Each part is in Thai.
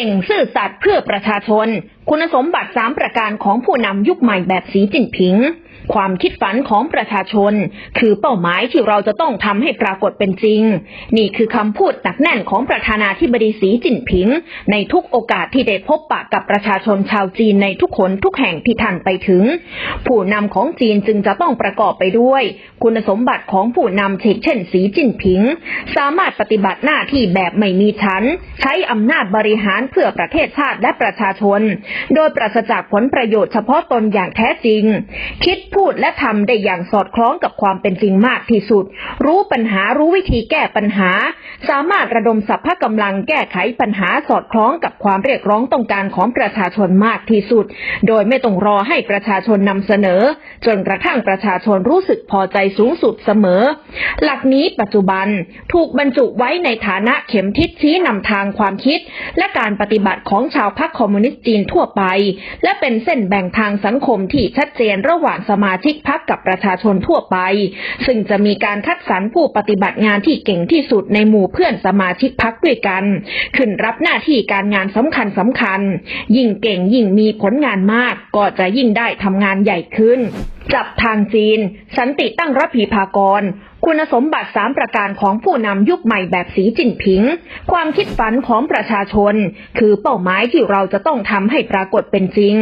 ก่งซื่อสัตย์เพื่อประชาชน คุณสมบัติสามประการของผู้นำยุคใหม่แบบสีจิ้นผิง ความคิดฝันของประชาชน คือเป้าหมายที่เราจะต้องทำให้ปรากฏเป็นจริง นี่คือคำพูดหนักแน่นของประธานาธิบดีสีจิ้นผิง ในทุกโอกาสที่ได้พบปะกับประชาชนชาวจีนในทุกคนทุกแห่งที่ท่านไปถึง ผู้นำของจีนจึงจะต้องประกอบไปด้วย คุณสมบัติของผู้นำเช่นสีจิ้นผิง สามารถปฏิบัติหน้าที่แบบไม่มีชั้น ใช้อำนาจบริหารเพื่อประเทศชาติและประชาชนโดยปราศจากผลประโยชน์เฉพาะตนอย่างแท้จริง คิดพูดและทำได้อย่างสอดคล้องกับความเป็นจริงมากที่สุด รู้ปัญหารู้วิธีแก้ปัญหา สามารถระดมสรรพกำลังแก้ไขปัญหาสอดคล้องกับความเรียกร้องต้องการของประชาชนมากที่สุด โดยไม่ต้องรอให้ประชาชนนำเสนอ จนกระทั่งประชาชนรู้สึกพอใจสูงสุดเสมอ หลักนี้ปัจจุบันถูกบรรจุไว้ในฐานะเข็มทิศชี้นำทางความคิด และการปฏิบัติของชาวพรรคคอมมิวนิสต์จีนทั่วไป และเป็นเส้นแบ่งทางสังคมที่ชัดเจนระหว่างสมาชิกพรรคกับประชาชนทั่วไป ซึ่งจะมีการคัดสรรผู้ปฏิบัติงานที่เก่งที่สุดในหมู่เพื่อนสมาชิกพรรคด้วยกัน ขึ้นรับหน้าที่การงานสำคัญสำคัญ ยิ่งเก่งยิ่งมีผลงานมาก ก็จะยิ่งได้ทำงานใหญ่ขึ้น จับทางจีน สันติตั้งรับผีพากร คุณสมบัติสามประการของผู้นำยุคใหม่แบบสีจิ้นผิง ความคิดฝันของประชาชน คือเป้าหมายที่เราจะต้องทำให้ปรากฏเป็นจริง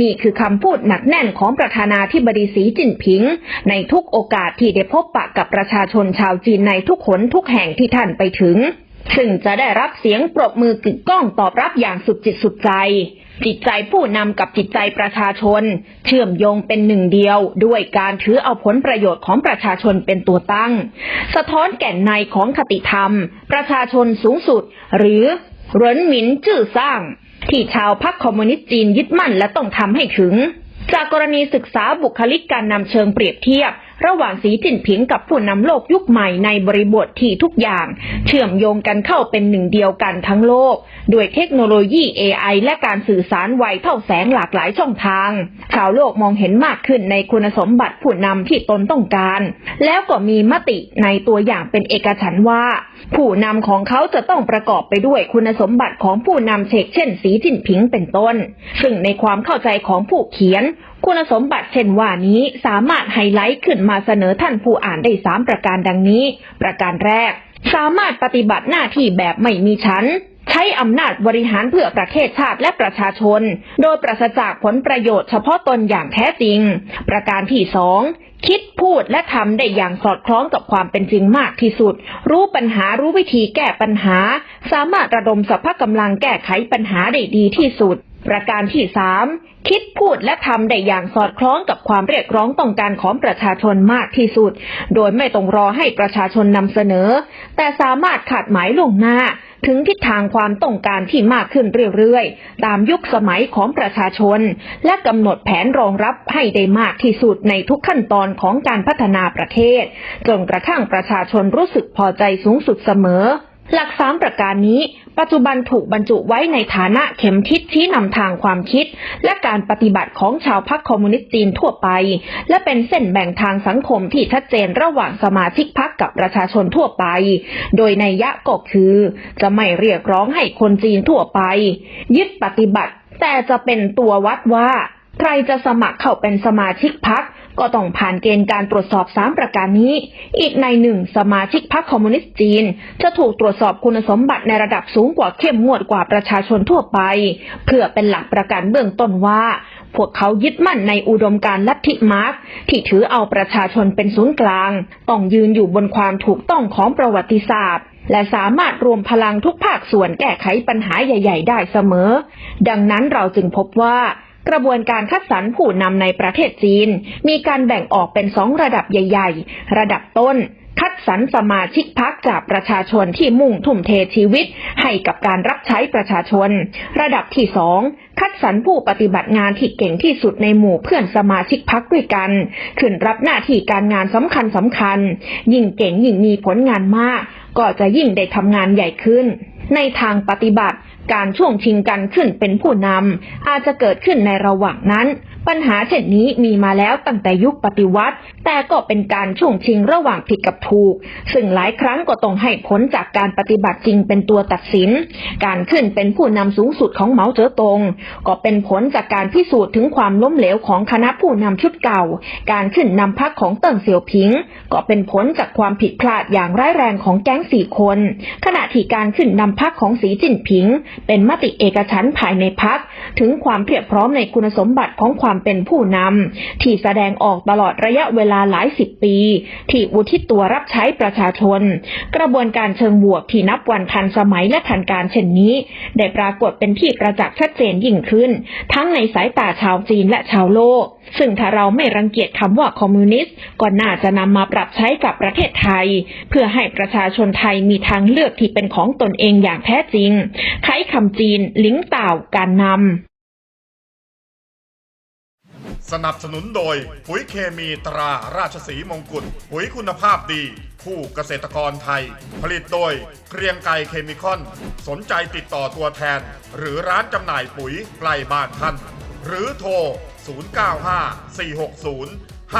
นี่คือคำพูดหนักแน่นของประธานาธิบดีสีจิ้นผิง ในทุกโอกาสที่ได้พบปะกับประชาชนชาวจีนในทุกหนทุกแห่งที่ท่านไปถึง ซึ่งจะได้รับเสียงปรบมือกึกก้องตอบรับอย่างสุดจิตสุดใจ จิตใจผู้นำกับจิตใจประชาชน เชื่อมโยงเป็นหนึ่งเดียว ด้วยการถือเอาผลประโยชน์ของประชาชนเป็นตัวตั้ง สะท้อนแก่นในของคติธรรม ประชาชนสูงสุด หรือเหรินหมินจื่อสร้าง ที่ชาวพรรคคอมมิวนิสต์จีนยึดมั่นและต้องทำให้ถึง จากกรณีศึกษาบุคลิกการนำเชิงเปรียบเทียบ ระหว่างสีจิ้นผิงกับผู้นำโลกยุคใหม่ในบริบทที่ทุกอย่าง เชื่อมโยงกันเข้าเป็นหนึ่งเดียวกันทั้งโลก ด้วยเทคโนโลยี AI และการสื่อสารไวเท่าแสงหลากหลายช่องทาง ชาวโลกมองเห็นมากขึ้นในคุณสมบัติผู้นำที่ตนต้องการ แล้วก็มีมติในตัวอย่างเป็นเอกฉันท์ว่า ผู้นำของเขาจะต้องประกอบไปด้วยคุณสมบัติของผู้นำเชกเช่น สีจิ้นผิงเป็นต้น ซึ่งในความเข้าใจของผู้เขียน คุณสมบัติเช่นว่านี้สามารถไฮไลท์ขึ้นมาเสนอท่านผู้อ่านได้สามประการดังนี้ ประการแรก สามารถปฏิบัติหน้าที่แบบไม่มีชั้น ใช้อำนาจบริหารเพื่อประเทศชาติและประชาชน โดยปราศจากผลประโยชน์เฉพาะตนอย่างแท้จริง ประการที่สองคิดพูดและทำได้อย่างสอดคล้องกับความเป็นจริงมากที่สุด รู้ปัญหารู้วิธีแก้ปัญหา สามารถระดมสรรพกำลังแก้ไขปัญหาได้ดีที่สุด ประการที่สามคิดพูดและทำได้อย่างสอดคล้องกับความเรียกร้องต้องการของประชาชนมากที่สุด โดยไม่ต้องรอให้ประชาชนนำเสนอ แต่สามารถขาดหมายลวงหน้า ถึงทิศทางความต้องการที่มากขึ้นเรื่อยๆ ตามยุคสมัยของประชาชน และกำหนดแผนรองรับให้ได้มากที่สุดในทุกขั้นตอนของการพัฒนาประเทศ จนกระทั่งประชาชนรู้สึกพอใจสูงสุดเสมอ หลักสามประการนี้ ปัจจุบันถูกบรรจุไว้ในฐานะเข็มทิศชี้นำทางความคิด และการปฏิบัติของชาวพรรคคอมมิวนิสต์จีนทั่วไป และเป็นเส้นแบ่งทางสังคมที่ชัดเจนระหว่างสมาชิกพรรคกับประชาชนทั่วไป โดยในยยะก็คือ จะไม่เรียกร้องให้คนจีนทั่วไป ยึดปฏิบัติ แต่จะเป็นตัววัดว่า ใครจะสมัครเข้าเป็นสมาชิกพรรคก็ต้องผ่านเกณฑ์การตรวจสอบสามประการนี้ อีกในหนึ่งสมาชิกพรรคคอมมิวนิสต์จีน จะถูกตรวจสอบคุณสมบัติในระดับสูงกว่าเข้มงวดกว่าประชาชนทั่วไป เพื่อเป็นหลักประกันเบื้องต้นว่า พวกเขายึดมั่นในอุดมการณ์ลัทธิมาร์กที่ถือเอาประชาชนเป็นศูนย์กลาง ต้องยืนอยู่บนความถูกต้องของประวัติศาสตร์และสามารถรวมพลังทุกภาคส่วนแก้ไขปัญหาใหญ่ ๆ ได้เสมอ ดังนั้นเราจึงพบว่า กระบวนการคัดสรรผู้นำในประเทศจีน มีการแบ่งออกเป็นสองระดับใหญ่ ๆ ระดับต้น คัดสรรสมาชิกพักจากประชาชนที่มุ่งทุ่มเทชีวิต ให้กับการรับใช้ประชาชน ระดับที่สองคัดสรรผู้ปฏิบัติงานที่เก่งที่สุดในหมู่เพื่อนสมาชิกพักด้วยกัน ขึ้นรับหน้าที่การงานสำคัญสำคัญ ยิ่งเก่งยิ่งมีผลงานมาก ก็จะยิ่งได้ทำงานใหญ่ขึ้น ในทางปฏิบัติ การช่วงชิงกันขึ้นเป็นผู้นำอาจจะเกิดขึ้นในระหว่างนั้น ปัญหาเช่นนี้มีมาแล้วตั้งแต่ยุคปฏิวัติ แต่ก็เป็นการช่วงชิงระหว่างผิดกับถูก ซึ่งหลายครั้งก็ต้องให้ผลจากการปฏิบัติจริงเป็นตัวตัดสิน การขึ้นเป็นผู้นำสูงสุดของเหมาเจ๋อตง ก็เป็นผลจากการพิสูจน์ถึงความล้มเหลวของคณะผู้นำชุดเก่า การขึ้นนำพรรคของเติ้งเสี่ยวผิง ก็เป็นผลจากความผิดพลาดอย่างร้ายแรงของแก๊งสี่คน ขณะที่การขึ้นนำพรรคของสีจิ้นผิง เป็นมติเอกฉันภายในพรรคถึงความเพียบพร้อมในคุณสมบัติของความเป็นผู้นำที่แสดงออกตลอดระยะเวลาหลายสิบปี ที่อุทิศตัวรับใช้ประชาชน กระบวนการเชิงบวกที่นับวันทันสมัยและทันการเช่นนี้ ได้ปรากฏเป็นที่ประจักษ์ชัดเจนยิ่งขึ้น ทั้งในสายตาชาวจีนและชาวโลก ซึ่งถ้าเราไม่รังเกียจคำว่าคอมมิวนิสต์ก็น่าจะนำมาปรับใช้กับประเทศไทย เพื่อให้ประชาชนไทยมีทางเลือกที่เป็นของตนเองอย่างแท้จริง ไขคำจีน ลิงต่าวการนำ สนับสนุนโดย ปุ๋ยเคมีตราราชสีมงกุฎปุ๋ยคุณภาพดี คู่เกษตรกรไทย ผลิตโดยเกรียงไกรเคมีคอน สนใจติดต่อตัวแทน หรือร้านจำหน่ายปุ๋ยใกล้บ้านท่าน หรือโทร 095 460